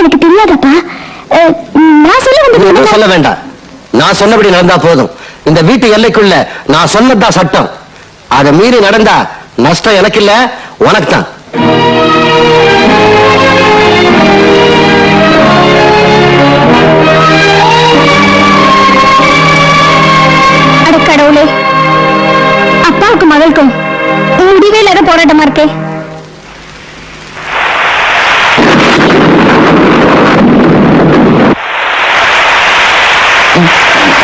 எனக்கு தெரியாதப்பா. நான் சொல்ல நீ எதுவும் வந்து சொல்ல வேண்டாம். நான் சொன்னபடி நடந்தா போதும். இந்த வீட்டு எல்லைக்குள்ள நான் சொன்னதுதான் சட்டம். அதை மீறி நடந்தா நஷ்டம் எனக்கு இல்ல உனக்கு தான் மகளுக்கும் முடிவே இல்லாத போராட்டமா இருக்கே?